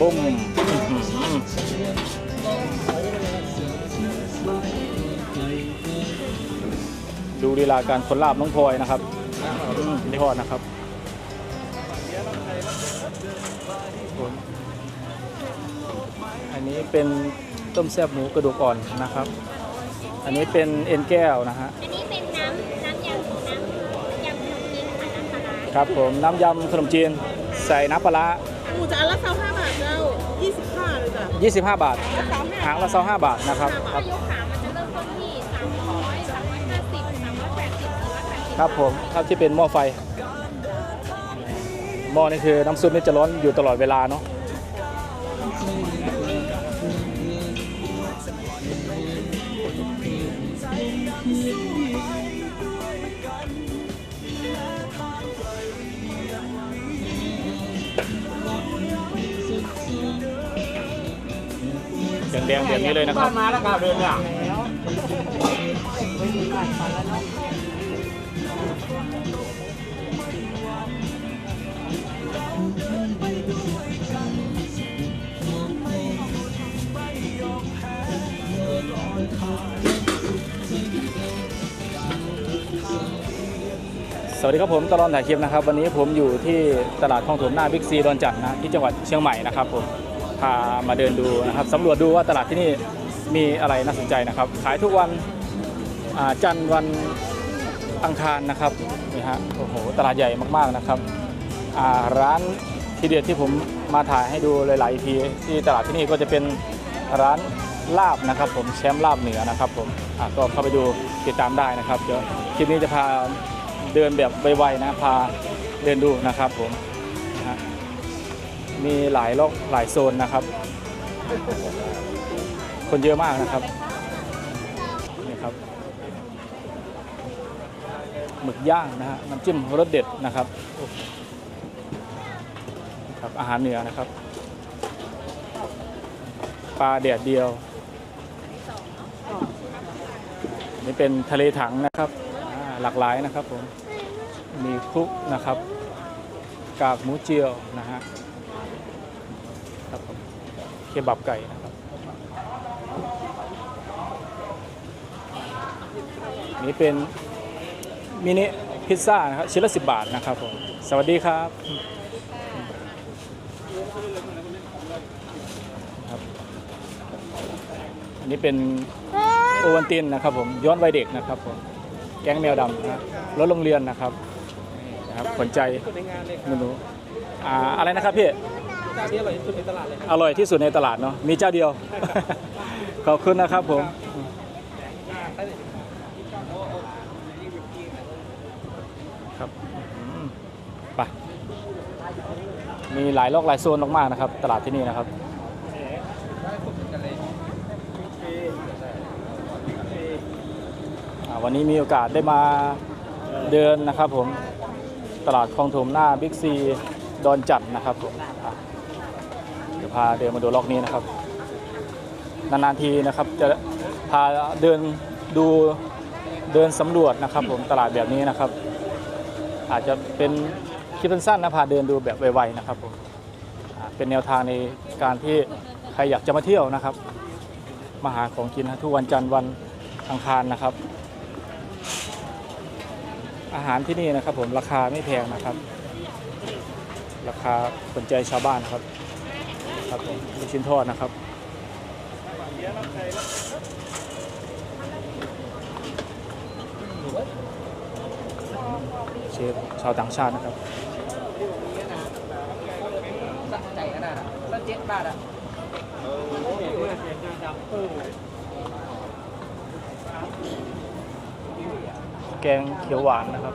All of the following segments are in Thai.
บุ้มอื้อหือดูลีลาการคนลาบน้องพลอยนะครับอืมนี่ทอดนะครับผมอันนี้เป็นต้มแซ่บหมูกระดูกอ่อนนะครับ อันนี้เป็นเอ็นแก้วนะฮะ อันนี้เป็นน้ำน้ำยำน้ำยำขนมจีนค่ะน้ำปลาร้าครับผมน้ำยำขนมจีนใส่น้ำปลาร้าหมูจะอันละเซาห้าบาทเจ้า 25 บาทเซาห้าหางละ25บาทนะครับคถ้ารับยกขามันจะเริ่มต้นที่300 350 380 480ครับผมถ้าที่เป็นหม้อไฟหม้อนี่คือน้ำซุปนี่จะร้อนอยู่ตลอดเวลาเนาะ แดงๆแบบนี้เลยนะครับ มาแล้วครับเดินเนี่ยสวัสดีครับผมตลอดถ่ายคลิปนะครับ วันนี้ผมอยู่ที่ตลาดคลองถมหน้าบิ๊กซีดอนจันทร์นะที่จังหวัดเชียงใหม่นะครับผม พามาเดินดูนะครับสำรวจดูว่าตลาดที่นี่มีอะไรน่าสนใจนะครับ ขายทุกวันจันทร์วันอังคารนะครับนี่ฮะโอ้โหตลาดใหญ่มากๆนะครับร้านทีเด็ดที่ผมมาถ่ายให้ดูหลายๆทีที่ตลาดที่นี่ก็จะเป็นร้านลาบนะครับ ผมแชมป์ลาบเหนือนะครับ ผมก็เข้าไปดูติดตามได้นะครับเดี๋ยวคลิปนี้จะพาเดินแบบไวๆนะพาเดินดูนะครับผม มีหลายโลกหลายโซนนะครับ คนเยอะมากนะครับนี่ครับหมึกย่างนะฮะน้ำจิ้มรสเด็ดนะครับครับอาหารเหนือนะครับ ปลาแดดเดียว นี่เป็นทะเลถังนะครับหลากหลายนะครับผมมีคลุกนะครับ กากหมูเจียวนะฮะ เคบับไก่นะครับนี่เป็นมินิพิซซ่านะครับชิ้นละสิบบาทนะครับผมสวัสดีครับครับ อันนี้เป็นโอวันตินนะครับผมย้อนวัยเด็กนะครับผมแก๊งแมวดำนะรถโรงเรียนนะครับนี่นะครับขนใจในงานเลยหนูๆอ่าอะไรนะครับพี่ เจ้านี้อร่อยที่สุดในตลาดเลยครับ อร่อยที่สุดในตลาดเนาะมีเจ้าเดียว ขอบคุณนะครับผม ครับอืมไปมีหลายโลกหลายโซนมากๆนะครับ ตลาดที่นี่นะครับ อ่าวันนี้มีโอกาสได้มาเดินนะครับผม ตลาดคลองถมหน้าบิ๊กซี ดอนจันทร์นะครับผมอะเดี๋ยว พาเดินมาดูล็อกนี้นะครับนานๆทีนะครับจะพาเดินดูเดินสำรวจนะครับผมตลาดแบบนี้นะครับ อาจจะเป็นคลิปสั้นๆนะพาเดินดูแบบไวๆนะครับผมเป็นแนวทางในการที่ใครอยากจะมาเที่ยวนะครับ มาหาของกินทุกวันจันทร์วันอังคารนะครับ อาหารที่นี่นะครับผมราคาไม่แพงนะครับ ราคาสนใจชาวบ้านครับ ครับผมลูกชิ้นทอดนะครับเชฟชาวต่างชาตินะครับสะใจขนาดอะละเจ็ดบาทอะแกงเขียวหวานนะครับ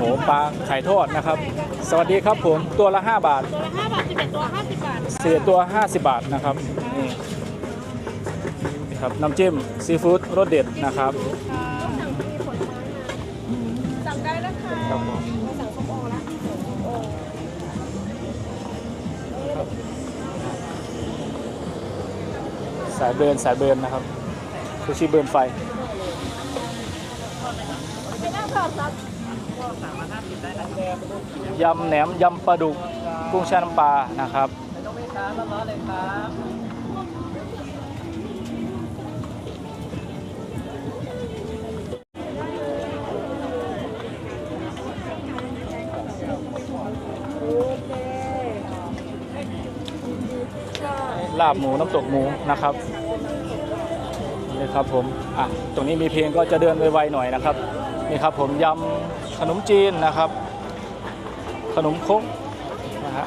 หปลาไข่ทอดนะครับ สวัสดีครับผมตัวละ 5 บาทตัวละห้าบาทสิบเอ็ดตัวห้าสิบบาทเสียตัว 50 บาทนะครับนี่นี่ครับน้ำจิ้มซีฟู้ดรสเด็ดนะครับสั่งได้นะคะครับผมสั่งส้มโอละโอสายเบิร์นสายเบิร์นนะครับซูชิเบิร์นไฟไยำแหนมยำปลาดุกกุ้งแช่น้ำปลานะครับลยครับลาบหมูน้ำตกหมูนะครับนี่ครับผมอะตรงนี้มีเพลงก็จะเดินไวๆหน่อยนะครับนี่ครับผมยำ ขนมจีนนะครับ ขนมครกนะฮะ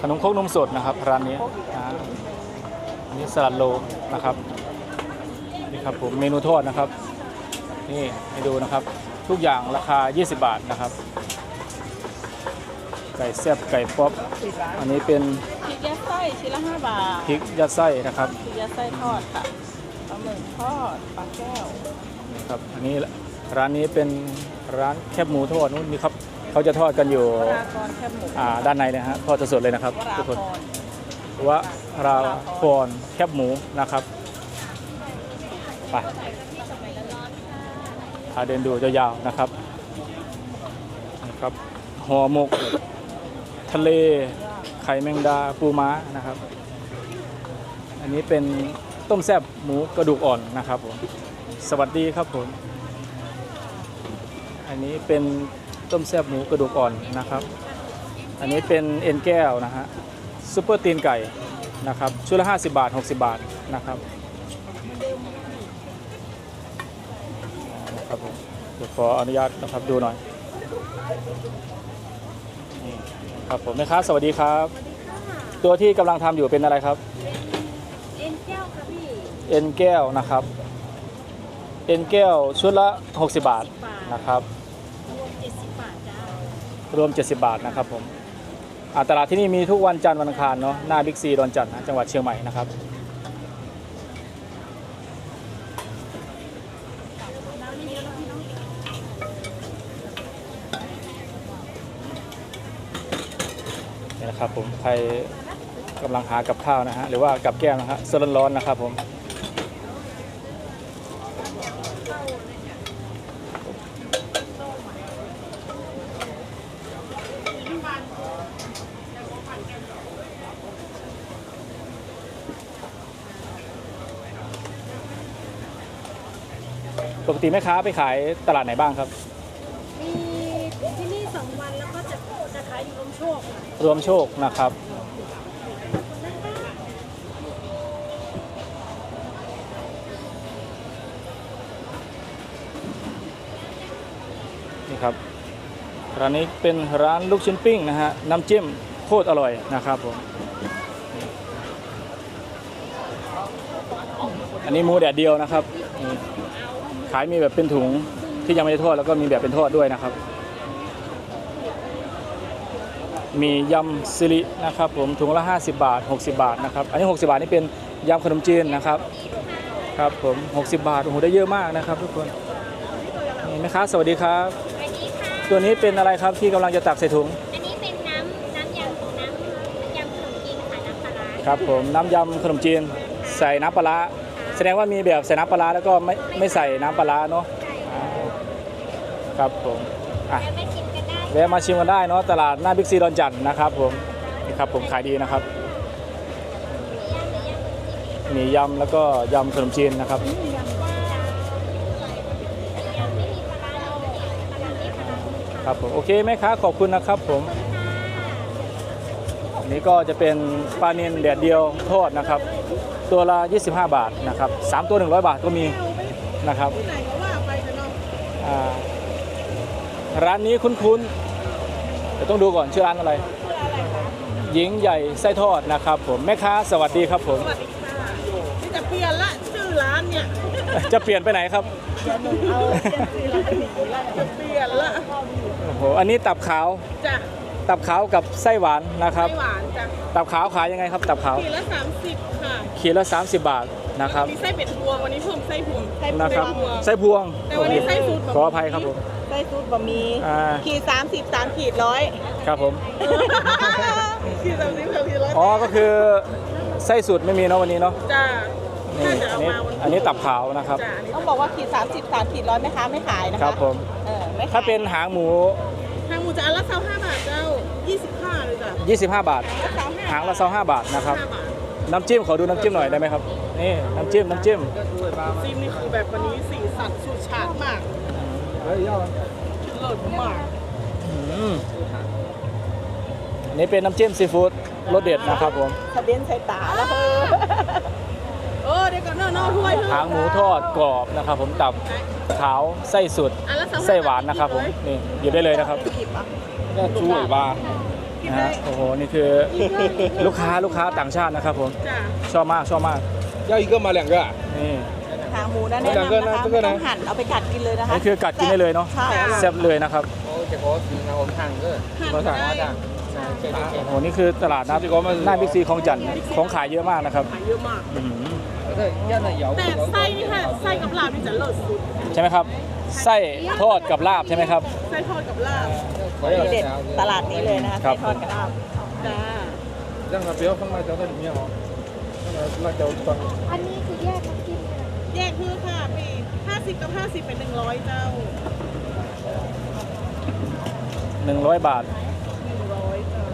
ขนมครกนมสดนะครับร้านนี้อ่าอันนี่สลัดโลนะครับนี่ครับผมเมนูทอดนะครับ นี่ให้ดูนะครับ ทุกอย่างราคา 20 บาทนะครับ ไก่แซ่บไก่ป๊อปอันนี้เป็นพริกยัดไส้ชิ้นละห้าบาทพริกยัดไส้นะครับพริกยัดไส้ทอดค่ะปลาหมึกทอดปลาแก้วครับอันนี้ร้านนี้เป็น ร้านแคบหมูทอดนู้นนี่ครับเขาจะทอดกันอยู่วรากรแคบหมูอ่าด้านในนะฮะทอดสดๆเลยนะครับวราทุกพคนรวราพรแคบหมูนะครับไปพาเดินดูยาวๆนะครับนะครับห่อหมก ทะเลไข่แมงดาปูม้านะครับ อันนี้เป็นต้มแซ่บหมูกระดูกอ่อนนะครับผมสวัสดีครับผม อันนี้เป็นต้มแซ่บหมูกระดูกอ่อนนะครับ อันนี้เป็นเอ็นแก้วนะฮะซุปเปอร์ตีนไก่นะครับชุดละ 50 บาท 60 บาทนะครับนะครับผมเดี๋ยวขออนุญาตนะครับดูหน่อยนี่ครับผมแม่ค้าสวัสดีครับ ตัวที่กำลังทำอยู่เป็นอะไรครับ เอ็นแก้วค่ะพี่เอ็นแก้วนะครับ เอ็นแก้วชุดละ 60 บาทบาทนะครับ รวมเจ็ดสิบบาทจ้าร รวม 70 บาทนะครับผมตลาดที่นี่มีทุกวันจันทร์วันอังคารเนาะหน้าบิ๊กซีดอนจันทร์จังหวัดเชียงใหม่นะครับนี่นะครับผมใครกำลังหากับข้าวนะฮะหรือว่ากับแก้มนะฮะสดร้อนๆนะครับผม ปกติแม่ค้าไปขายตลาดไหนบ้างครับ มีที่นี่สองวันแล้วก็จะจะขายอยู่ลมโชคค่ะรวมโชคนะครับ นี่ครับร้านนี้เป็นร้านลูกชิ้นปิ้งนะฮะน้ำจิ้มโคตรอร่อยนะครับผมอันนี้หมูแดดเดียวนะครับนี่ ขายมีแบบเป็นถุงที่ยังไม่ได้ทอดแล้วก็มีแบบเป็นทอดด้วยนะครับ มียำซิลินะครับ ผมถุงละ 50 บาท 60 บาทนะครับ อันนี้ 60 บาทนี่เป็นยำขนมจีนนะครับ ครับผม 60 บาทโอ้โหได้เยอะมากนะครับ ทุกคนนี่แม่ค้าสวัสดีครับ สวัสดีค่ะตัวนี้เป็นอะไรครับที่กำลังจะตักใส่ถุง อันนี้เป็นน้ำน้ำยำน้ำยำขนมจีนค่ะน้ำปลาร้าครับผมน้ำยำขนมจีนใส่น้ำปลาร้า แสดงว่ามีแบบใส่น้ำปลาร้าแล้วก็ไม่ไม่ใส่น้ำปลาร้าเนาะครับผมอะแวไม่กินกันได้แวะมาชิมกันได้เนาะตลาดหน้าบิ๊กซีดอนจันทร์นะครับผมนี่ครับผมขายดีนะครับ มียำแล้วก็ยำขนมจีนนะครับครับผมโอเคไหมคะขอบคุณนะครับผมนนี้ก็จะเป็นปลาเนียนแดดเดียวทอดนะครับ ตัวละ 25 บาทนะครับสามตัว 100 บาทก็มีนะครับที่ไหนก็ว่าไปกันเนาะอ่าร้านนี้คุ้นๆเดี๋ยวต้องดูก่อนชื่อร้านอะไร หญิงใหญ่ไส้ทอดนะครับผมแม่ค้าสวัสดีครับผมสวัสดีค่ะนี่จะเปลี่ยนละชื่อร้านเนี่ยจะเปลี่ยนไปไหนครับเอาเปลี่ยนชื่อร้านจะเปลี่ยนละโอ้โหโหอันนี้ตับขาวจ้ะ ตับขาวกับไส้หวานนะครับไส้หวานจ้ะตับขาวขายยังไงครับ ตับขาวขีดละ30ค่ะขีดละ 30 บาทนะครับ มีไส้เป็ดพวงวันนี้เพิ่มไส้พวงไส้นะครับพวงไส้พวงแต่วันนี้ไส้สูตรขออภัยครับผม ไส้สูตรบะหมี่อ่า ขีดสามสิบสามขีดร้อยครับผม ขีดสามสิบสามขีดร้อยอ๋อ ก็คือไส้สุดไม่มีเนาะวันนี้เนาะ จ้านี่ ถ้าจะอัเอานนี้มาวันอันนี้ตับขาวนะครับ จ้าอันนี้ต้องบอกว่าขีด30 3ขีดร้อยแม่ค้าไม่ขายนะคะครับผม เออไม่ขายถ้าเป็นหางหมูทางหมูจะอันละเท่าห้าบาทเจ้า 25 บาทละเท่าห้าหางละ25บาทนะครับห้าบาทน้ำจิ้มขอดูน้ำจิ้มหน่อยได้ไหมครับ นี่น้ำจิ้มน้ำจิ้ม ซีมนี่คือแบบวันนี้สีสันสุดฉาดมากเลิศมากอืมอันนี่เป็นน้ำจิ้มซีฟู้ดรสเด็ดนะครับผม ทะเบียนใส่ตาแล้วเออเออเดี๋ยวก่อนเนาะเนาะถ้วยเถอะหางหมูทอดกรอบนะครับ ผมตับขาวไส้สุดอันละเท่าไส้หวานนะครับผม นี่หยิบได้เลยนะครับ หยิบอะช่วยบ้า นะฮะโอ้โหนี่คือลูกค้าลูกค้าต่างชาตินะครับผม จ้า ชอบมากชอบมาก 要一个吗？两个啊？ นี่ หางหมูนะแนะ 两个 นำ 呢 นะคะ 这个呢 ไม่ต้องหั่นเอาไปกัดกินเลยนะคะ นี่คือกัดกินได้เลยเนาะ ใช่อร่อย แซ่บเลยนะครับ 哦，这个是那我们看这， หั่นได้ 这这这 โอ้โหนี่คือตลาดนัดหน้าบิ๊กซีของจันทร์ของขายเยอะมากนะครับ ขายเยอะมาก อื้อหือ 这要的摇 แต่ไส้นี่ค่ะไส้กับลาบนี่จะเลิศสุด ใช่ไหมครับ ไส้ทอดกับลาบใช่ไหมครับ ไส้ทอดกับลาบ ทีเด็ดตลาดนี้เลยนะคะ ครั ไส้ บ ทอดกระลาบ จ้า 让它不要放辣椒在里面哦，那个辣椒放。 อันนี้คือแยกน้ำจิ้มเลย แยกคือค่ะปี50 กับ 50 เป็น 100 เจ้า 100 บาท 100เจ้า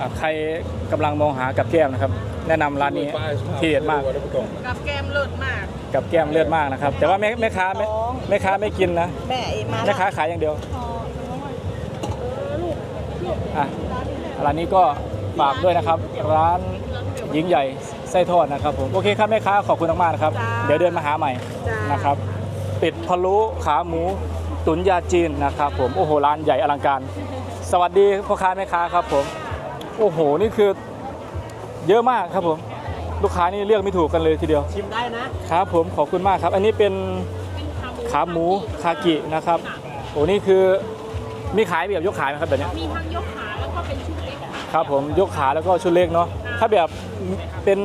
อ่ะใครกำลังมองหากับแก้มนะครับ แนะนำร้านนี้ที่เด็ดมาก กับแก้มเลือดมาก กับแก้มเลือดมากนะครับ แต่ว่าแม่ค้าแม่ค้าไม่กินนะแม่ค้าขายอย่างเดียวร้านนี้ก็ฝากด้วยนะครับ ร้านหญิงใหญ่ไส้ทอดนะครับผมโอเคครับแม่ค้าขอบคุณมากๆนะครับเดี๋ยวเดินมาหาใหม่นะครับปิดพะโล้ขาหมูตุ๋นยาจีนนะครับผมโอ้โหร้านใหญ่อลังการ สวัสดีพ่อค้าแม่ค้าครับผม โอ้โหนี่คือ เยอะมากครับผมลูกค้านี่เลือกไม่ถูกกันเลยทีเดียวชิมได้นะครับผมขอบคุณมากครับ อันนี้เป็นขาหมูคากินะครับโอ้นี่คือมีขายแบบยกขายไหมครับแบบเนี้ยมีทั้งยกขาแล้วก็เป็นชุดเล็กอะครับผมยกขาแล้วก็ชุดเล็กเนาะถ้าแบบเป็น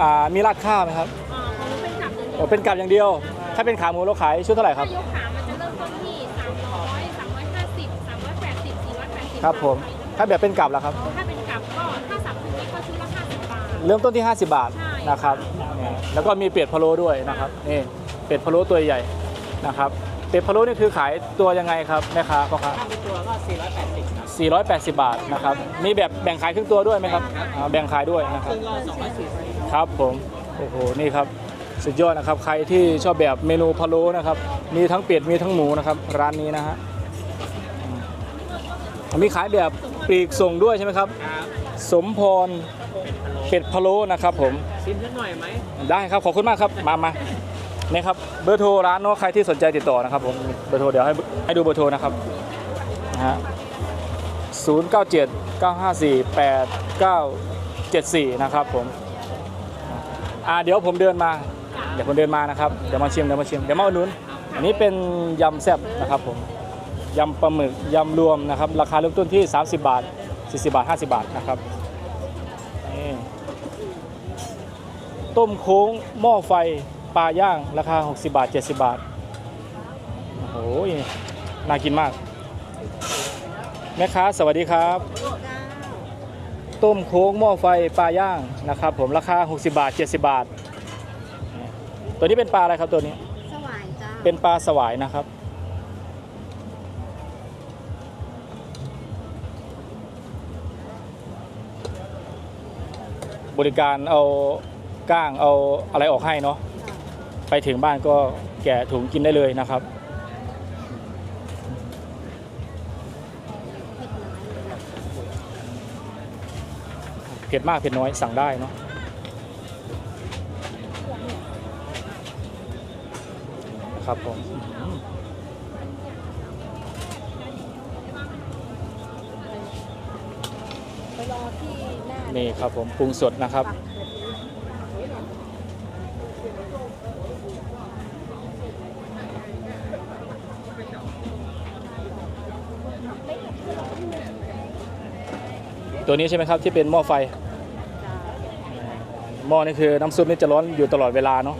อ่ามีราดข้าวไหมครับอ่าของเป็นกับโอ้เป็นกับอย่างเดียว ถ้าเป็นขาหมูเราขายชุดเท่าไหร่คถ้ารับ ยกขามันจะเริ่มต้นที่300 350 380 480ครับผมถ้าแบบเป็นกับล่ะครับ480ถ้าเป็น เริ่มต้นที่ 50 บาทใช่นะครับนี่แล้วก็มีเป็ดพะโล้ด้วยนะครับนี่เป็ดพะโล้ตัวใหญ่นะครับเป็ดพะโล้นี่คือขายตัวยังไงครับแม่ค้าพ่อค้าถ้าเป็นตัวก็ 480ครับ480 บาทนะครับมีแบบแบ่งขายครึ่งตัวด้วยไหมครับอ่าแบ่งขายด้วยนะครับซึ่งเรา240ครับผมโอ้โหนี่ครับสุดยอดนะครับใครที่ชอบแบบเมนูพะโล้นะครับมีทั้งเป็ดมีทั้งหมูนะครับร้านนี้นะฮะอืมมีขายแบบปลีกส่งด้วยใช่ไหมครับสมพร เป็ดพะโล้นะครับผมชิมสักหน่อยไหมได้ครับขอบคุณมากครับมามานี่ครับเบอร์โทรร้านเนาะใครที่สนใจติดต่อนะครับผมเบอร์โทรเดี๋ยวให้ให้ดูเบอร์โทรนะครับนะฮะ0 9 7 9 5 4 8 9 7 4นะครับผมอ่าเดี๋ยวผมเดินมา เดี๋ยวผมเดินมานะครับเดี๋ยวมาชิมเดี๋ยวมาชิมเดี๋ยวมาอุดหนุนอันนี้เป็นยำแซ่บนะครับผมยำปลาหมึกยำรวมนะครับราคาเริ่มต้นที่ 30 บาท 40 บาท 50 บาทนะครับ ต้มโค้งหม้อไฟปลาย่างราคา 60 บาท 70 บาท โอ้โหน่ากินมาก แม่ค้าสวัสดีครับ ต้มโค้งหม้อไฟปลาย่างนะครับผมราคา 60 บาท 70 บาท ตัวนี้เป็นปลาอะไรครับตัวนี้ สวายจ้าเป็นปลาสวายนะครับ บริการเอา ก้างเอาอะไรออกให้เนาะไปถึงบ้านก็แกะถุงกินได้เลยนะครับ เผ็ดมากเผ็ดน้อยสั่งได้เนาะครับผมไปรอที่หน้านี่ครับผมปรุงสดนะครับ ตัวนี้ใช่ไหมครับที่เป็นหม้อไฟหม้อนี่คือน้ำซุปนี่จะร้อนอยู่ตลอดเวลาเนาะ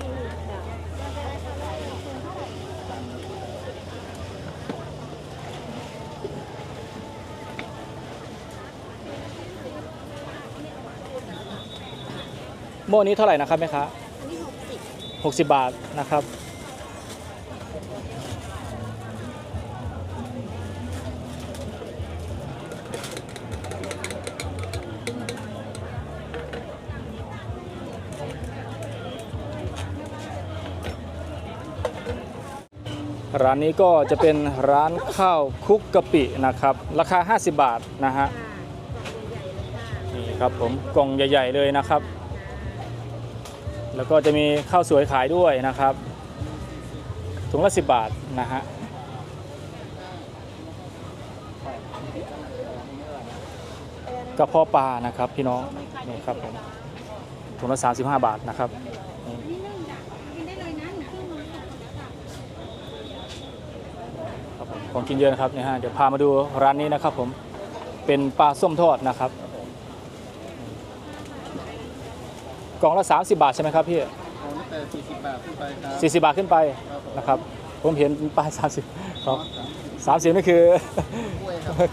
หม้อนี้เท่าไหร่นะครับแม่ค้าหกสิบบาทนะครับ ร้านนี้ก็จะเป็นร้านข้าวคลุกกะปินะครับ ราคา 50 บาทนะฮะนี่ครับผมกล่องใหญ่ ๆ เลยนะครับ แล้วก็จะมีข้าวสวยขายด้วยนะครับถุงละ 10 บาทนะฮะกระเพาะปลานะครับพี่น้องนี่ครับผมถุงละ 35 บาทนะครับนี่ ครับผม ของกินเยอะนะครับเนี่ยฮะเดี๋ยวพามาดูร้านนี้นะครับผมเป็นปลาส้มทอดนะครับกล่องละ 30 บาทใช่ไหมครับพี่ของตั้งแต่40 บาทขึ้นไปครับ40 บาทขึ้นไปนะครับ ผมเห็นป้าย 30ครับ30นี่คือ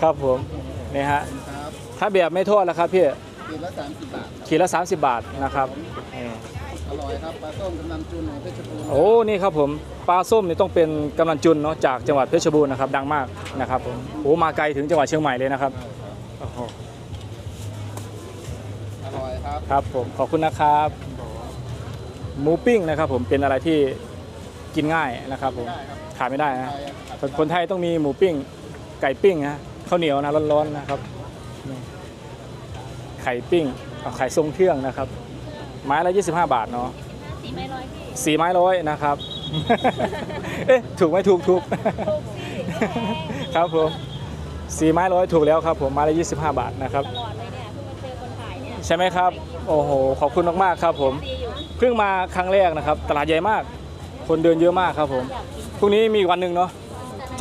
ครับผมนี่ฮะครับถ้าแบบไม่ทอดแล้วครับพี่กินละ30 บาทขีดละ 30 บาทนะครับนี่ อร่อยครับปลาส้มกำนันจุนของเพชรบูรณ์โอ้นี่ครับผมปลาส้มนี่ต้องเป็นกำนันจุนเนาะจากจังหวัดเพชรบูรณ์นะครับดังมากนะครับผมโอ้มาไกลถึงจังหวัดเชียงใหม่เลยนะครับโอ้โหอร่อยครับครับผมขอบคุณนะครับหมูปิ้งนะครับผมเป็นอะไรที่กินง่ายนะครับผมขาดไม่ได้นะคนคนไทยต้องมีหมูปิ้ง ไก่ปิ้งนะข้าวเหนียวนะร้อนๆนะครับนี่ไข่ปิ้งเอาไข่ทรงเครื่องนะครับ ไม้ละ 25 บาทเนาะสี่ไม้ร้อยพี่สี่ไม้ร้อยนะครับ เอ๊ะถูกไหมถูกถูกถูกสิก็แพงครับผมสี่ไม้ร้อยถูกแล้วครับผมไม้ละ 25 บาทนะครับ ตลอดเลยเนี่ยเพิ่งมาเจอคนขายเนี่ยใช่ไหมครับ โอ้โห ขอบคุณมากๆครับผม ดีอยู่เพิ่งมาครั้งแรกนะครับ ตลาดใหญ่มาก คนเดินเยอะมากครับผม อยากกินพรุ่งนี้มีอีกวันหนึ่งเนาะ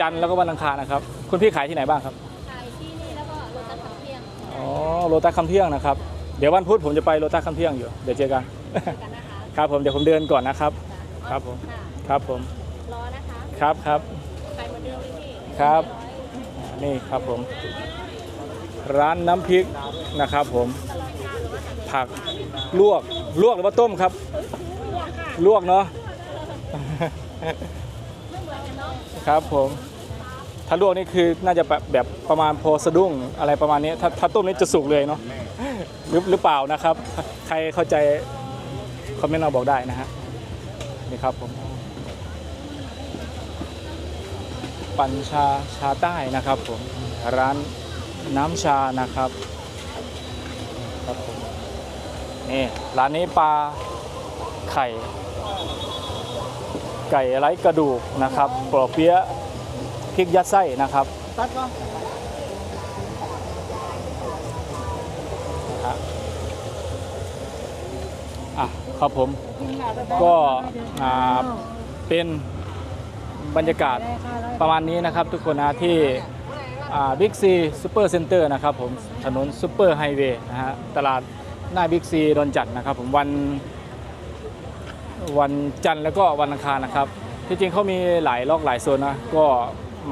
จันทร์แล้วก็วันอังคารนะครับ คุณพี่ขายที่ไหนบ้างครับ ขายที่นี่แล้วก็รถตัดขับเที่ยง อ๋อ โลตัสคำเที่ยงนะครับ เดี๋ยววันพุธผมจะไปโลตัสคำเที่ยงอยู่ เดี๋ยวเจอกัน กันนะคะครับผมเดี๋ยวผมเดินก่อนนะครับ ครับผมค่ะครับผม รอนะคะครับครับ ไปเหมือนเดิมเลยพี่ครับ นี่ครับผม ร้านน้ำพริกนะครับผม ผักลวกลวกหรือว่าต้มครับ ลวกเนาะ ครับผม ถ้าลวกนี่คือน่าจะแบบแบบประมาณพอสะดุ้งอะไรประมาณนี้ ถ้าถ้าต้มนี่จะสุกเลยเนาะหรือหรือเปล่านะครับ ใครเข้าใจคอมเมนต์มาบอกได้นะฮะนี่ครับผมปัญชาชาใต้นะครับผมร้านน้ำชานะครับครับผมนี่ร้านนี้ปลาไข่ ไก่ไร้กระดูกนะครับปลอเปี๊ยะ พริกยัดไส้นะครับตัดก็นะฮะอะครับผมก็อ่าเป็นบรรยากาศประมาณนี้นะครับ ทุกคนนะที่บิ๊กซีซูเปอร์เซ็นเตอร์นะครับผมถนนซูเปอร์ไฮเวย์นะฮะตลาดหน้าบิ๊กซีดอนจัดนะครับผมวันวันจันทร์แล้วก็วันอังคารนะครับ ที่จริงเขามีหลายล็อกหลายโซนนะก็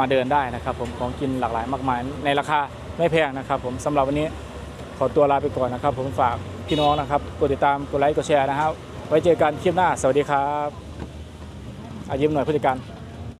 มาเดินได้นะครับผมของกินหลากหลายมากมาย ในราคาไม่แพงนะครับ ผมสำหรับวันนี้ขอตัวลาไปก่อนนะครับ ผมฝากพี่น้องนะครับกดติดตามกดไลค์กดแชร์นะครับไว้เจอกันคลิปหน้า สวัสดีครับอายิ้มหน่อยผู้จัดการ